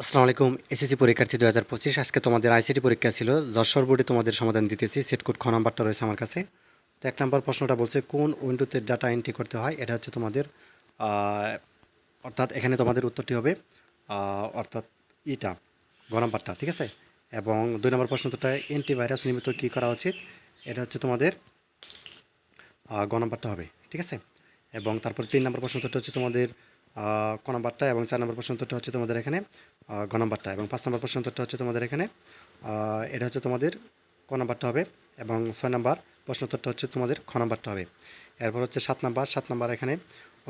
আসসালামু আলাইকুম, এসএসসি পরীক্ষার্থী দু হাজার পঁচিশ, আজকে তোমাদের আইসিটি পরীক্ষা ছিল। যশোর বোর্ডে তোমাদের সমাধান দিতেছি, সেট কোড খ নাম্বারটা রয়েছে আমার কাছে। তো এক নম্বর প্রশ্নটা বলছে, কোন উইন্ডোতে ডাটা এন্ট্রি করতে হয়? এটা হচ্ছে তোমাদের অর্থাৎ এখানে তোমাদের উত্তরটি হবে অর্থাৎ ইটা, গ নাম্বারটা, ঠিক আছে? এবং দুই নম্বর প্রশ্নটা অ্যান্টিভাইরাস নিমিত্ত কী করা উচিত? এটা হচ্ছে তোমাদের গ নাম্বারটা হবে, ঠিক আছে? এবং তারপর তিন নম্বর প্রশ্ন উত্তরটা হচ্ছে তোমাদের ক নাম্বারটা এবং চার নম্বর প্রশ্ন উত্তরটা হচ্ছে তোমাদের এখানে আহ, নম্বরটা এবং পাঁচ নম্বর প্রশ্ন উত্তরটা হচ্ছে তোমাদের এখানে। এটা হচ্ছে তোমাদের ক নাম্বারটা হবে এবং ছয় নম্বর প্রশ্ন উত্তরটা হচ্ছে তোমাদের খ নাম্বারটা হবে। এরপর হচ্ছে সাত নম্বর সাত নম্বর এখানে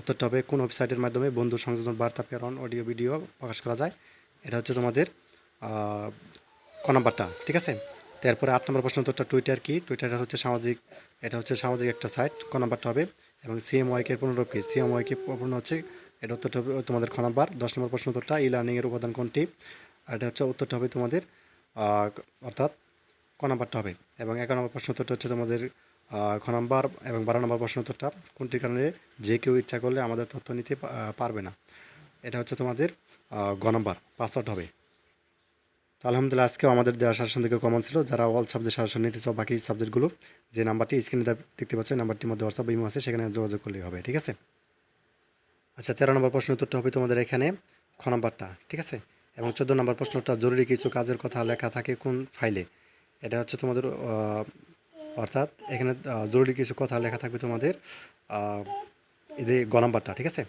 উত্তরটা হবে কোন ওয়েবসাইটের মাধ্যমে বন্ধু সংযোজন বার্তা প্রেরণ অডিও ভিডিও প্রকাশ করা যায়। এটা হচ্ছে তোমাদের ক নাম্বারটা ঠিক আছে? তারপরে আট নম্বর প্রশ্ন উত্তরটা টুইটার কি টুইটার হচ্ছে সামাজিক এটা হচ্ছে সামাজিক একটা সাইট ক নাম্বারটা হবে এবং সিএমওয়াইকে পুনরূপ কি? সিএমওয়াইকে পূর্ণ হচ্ছে এটা উত্তরটা হবে তোমাদের খ নাম্বার, দশ নম্বর প্রশ্ন উত্তরটা ই লার্নিংয়ের উপাদান কোনটি? এটা হচ্ছে উত্তরটা হবে তোমাদের অর্থাৎ ক নাম্বারটা হবে। এবং এগারো নম্বর প্রশ্ন উত্তরটা হচ্ছে তোমাদের খ নাম্বার এবং বারো নম্বর প্রশ্ন উত্তরটা, কোনটির কারণে যে কেউ ইচ্ছা করলে আমাদের তথ্য নিতে পারবে না। এটা হচ্ছে তোমাদের গ নাম্বার পাসওয়ার্ড হবে। তো আলহামদুলিল্লাহ, আজকেও আমাদের দেওয়া সাজেশন থেকে কমন ছিল। যারা অল সাবজেক্ট সাজেশন নিতে চাও, বাকি সাবজেক্টগুলো যে নাম্বারটি স্ক্রিনে দেখতে পাচ্ছ নাম্বারটির মধ্যে হোয়াটসঅ্যাপ ইমো আছে, সেখানে যোগাযোগ করলেই হবে, ঠিক আছে? আচ্ছা তেরো নম্বর প্রশ্ন উত্তরটা হবে তোমাদের এখানে খ নাম্বারটা, ঠিক আছে? এবং চোদ্দ নম্বর প্রশ্নটা, জরুরি কিছু কাজের কথা লেখা থাকে কোন ফাইলে? এটা হচ্ছে তোমাদের অর্থাৎ এখানে জরুরি কিছু কথা লেখা থাকবে তোমাদের এদের গ নাম্বারটা, ঠিক আছে?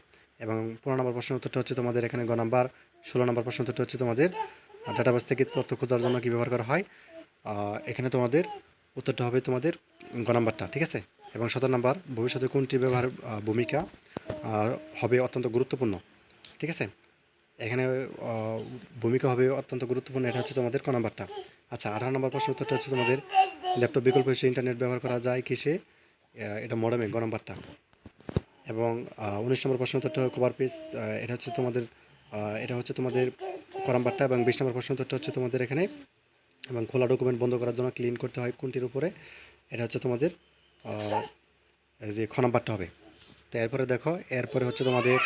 এবং পনেরো নম্বর প্রশ্ন উত্তরটা হচ্ছে তোমাদের এখানে গ নাম্বার, ষোলো নম্বর প্রশ্ন উত্তরটা হচ্ছে তোমাদের ডাটাবেস থেকে তথ্য খোঁজার জন্য কী ব্যবহার করা হয়? এখানে তোমাদের উত্তরটা হবে তোমাদের গ নাম্বারটা, ঠিক আছে? এবং সতেরো নাম্বার, ভবিষ্যতে কোনটি ব্যবহার ভূমিকা হবে অত্যন্ত গুরুত্বপূর্ণ, ঠিক আছে? এখানে ভূমিকা হবে অত্যন্ত গুরুত্বপূর্ণ, এটা হচ্ছে তোমাদের ক নাম্বারটা। আচ্ছা আঠারো নম্বর প্রশ্ন উত্তরটা হচ্ছে তোমাদের, ল্যাপটপ বিকল্প হিসেবে ইন্টারনেট ব্যবহার করা যায় কিসে এটা মডেমে, গ নাম্বারটা। এবং উনিশ নম্বর প্রশ্ন উত্তরটা কভার পেজ এটা হচ্ছে তোমাদের এটা হচ্ছে তোমাদের ক নাম্বারটা এবং বিশ নম্বর প্রশ্ন উত্তরটা হচ্ছে তোমাদের এখানে। এবং খোলা ডকুমেন্ট বন্ধ করার জন্য ক্লিন করতে হয় কোনটির উপরে, এটা হচ্ছে তোমাদের যে খ নাম্বারটা হবে। তো এরপরে দেখো, এরপরে হচ্ছে তোমাদের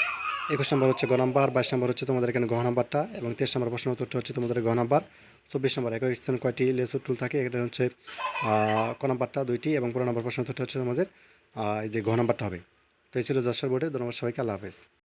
একুশ নম্বর হচ্ছে গ নাম্বার, বাইশ নম্বর হচ্ছে তোমাদের এখানে গহ নাম্বারটা এবং তেইশ নম্বর প্রশ্ন উত্তরটা হচ্ছে তোমাদের গহ নাম্বার। চব্বিশ নম্বর একই স্থান কয়টি? লেসুর টুল থাকে এটা হচ্ছে ক নাম্বারটা দুইটি এবং পনেরো নম্বর প্রশ্ন উত্তরটা হচ্ছে তোমাদের এই যে ঘ নাম্বারটা হবে। তো এই ছিল যশোর বোর্ডে ধন্যবাদ সবাইকে, আল্লাহ হাফেজ।